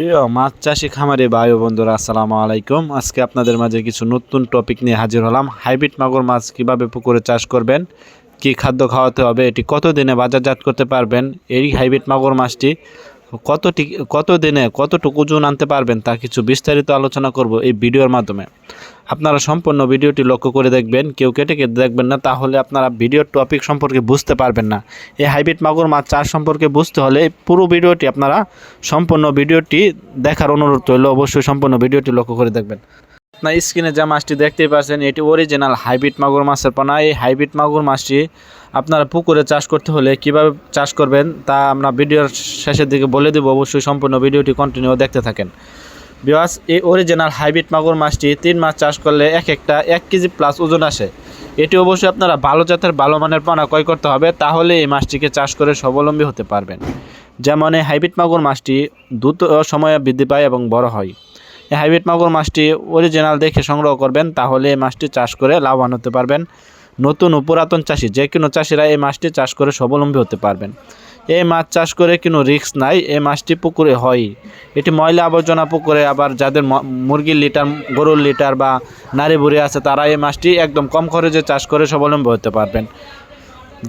প্রিয় মাছ চাষি খামারে বায়ু বন্ধুরা, আসসালামু আলাইকুম। আজকে আপনাদের মাঝে কিছু নতুন টপিক নিয়ে হাজির হলাম। হাইব্রিড মাগুর মাছ কীভাবে পুকুরে চাষ করবেন, কি খাদ্য খাওয়াতে হবে, এটি কত দিনে বাজারজাত করতে পারবেন, এই হাইব্রিড মাগুর মাছটি কতটি কত দিনে কতটুকু ওজন আনতে পারবেন তা কিছু বিস্তারিত আলোচনা করব এই ভিডিওর মাধ্যমে। আপনারা সম্পূর্ণ ভিডিওটি লক্ষ্য করে দেখবেন, কেউ কেটে কেটে দেখবেন না, তাহলে আপনারা ভিডিওর টপিক সম্পর্কে বুঝতে পারবেন না। এই হাইব্রিড মাগুর মাছ চাষ সম্পর্কে বুঝতে হলে পুরো ভিডিওটি আপনারা সম্পূর্ণ ভিডিওটি দেখার অনুরোধ রইল, অবশ্যই সম্পূর্ণ ভিডিওটি লক্ষ্য করে দেখবেন। আপনার স্ক্রিনে যে মাছটি দেখতেই পাচ্ছেন, এটি অরিজিনাল হাইব্রিড মাগুর মাছের পোনা। এই হাইব্রিড মাগুর মাছটি আপনারা পুকুরে চাষ করতে হলে কীভাবে চাষ করবেন তা আমরা ভিডিওর শেষের দিকে বলে দেবো। অবশ্যই সম্পূর্ণ ভিডিওটি কন্টিনিউ দেখতে থাকেন। বিওয়াস এই অরিজিনাল হাইব্রিড মাগুর মাছটি তিন মাস চাষ করলে এক একটা এক কেজি প্লাস ওজন আসে। এটি অবশ্যই আপনারা ভালো জাতের, ভালো মানের পোনা ক্রয় করতে হবে, তাহলে এই মাছটিকে চাষ করে স্বাবলম্বী হতে পারবেন। যেমন এই হাইব্রিড মাগুর মাছটি দ্রুত সময়ে বৃদ্ধি পায় এবং বড় হয়। এই হাইব্রিড মাগুর মাছটি অরিজিনাল দেখে সংগ্রহ করবেন, তাহলে এই মাছটি চাষ করে লাভবান হতে পারবেন। নতুন ও পুরাতন চাষি, যে কোনো চাষিরা এই মাছটি চাষ করে স্বাবলম্বী হতে পারবেন। এই মাছ চাষ করে কোনো রিস্ক নাই, এই মাছটি পুকুরে হয় এটি ময়লা আবর্জনা পুকুরে আবার যাদের মুরগির লিটার, গরুর লিটার বা নারী বুড়ি আছে, তারা এই মাছটি একদম কম খরচে চাষ করে স্বাবলম্বী হতে পারবেন।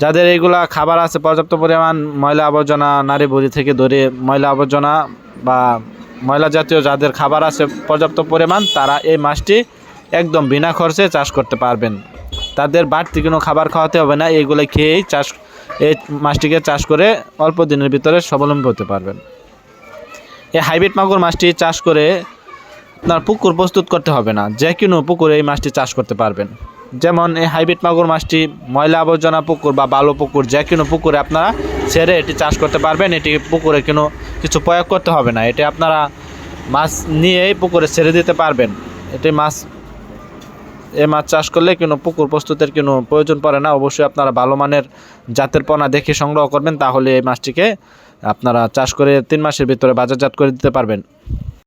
যাদের এইগুলা খাবার আছে, পর্যাপ্ত পরিমাণ ময়লা আবর্জনা, নারী বুড়ি থেকে ধরে ময়লা আবর্জনা বা ময়লা জাতীয় যাদের খাবার আছে পর্যাপ্ত পরিমাণ, তারা এই মাছটি একদম বিনা খরচে চাষ করতে পারবেন। তাদের বাড়তি কোনো খাবার খাওয়াতে হবে না, এইগুলো খেয়েই চাষ, এই মাছটিকে চাষ করে অল্প দিনের ভিতরে স্বাবলম্বী হতে পারবেন। এই হাইব্রিড মাগুর মাছটি চাষ করে আপনার পুকুর প্রস্তুত করতে হবে না, যে কোনো পুকুরে এই মাছটি চাষ করতে পারবেন। যেমন এই হাইব্রিড মাগুর মাছটি ময়লা আবর্জনা পুকুর বা বালো পুকুর, যে কোনো পুকুরে আপনারা ছেড়ে এটি চাষ করতে পারবেন। এটি পুকুরে কোনো কিছু প্রয়োগ করতে হবে না। এটি আপনারা মাছ নিয়েই পুকুরে ছেড়ে দিতে পারবেন। এটি মাছ, এ মাছ চাষ করলে কোনো পুকুর প্রস্তুতের কোনো প্রয়োজন পড়ে না। অবশ্যই আপনারা ভালো মানের জাতের পোনা দেখে সংগ্রহ করবেন, তাহলে এই মাছটিকে আপনারা চাষ করে তিন মাসের ভিতরে বাজারজাত করে দিতে পারবেন।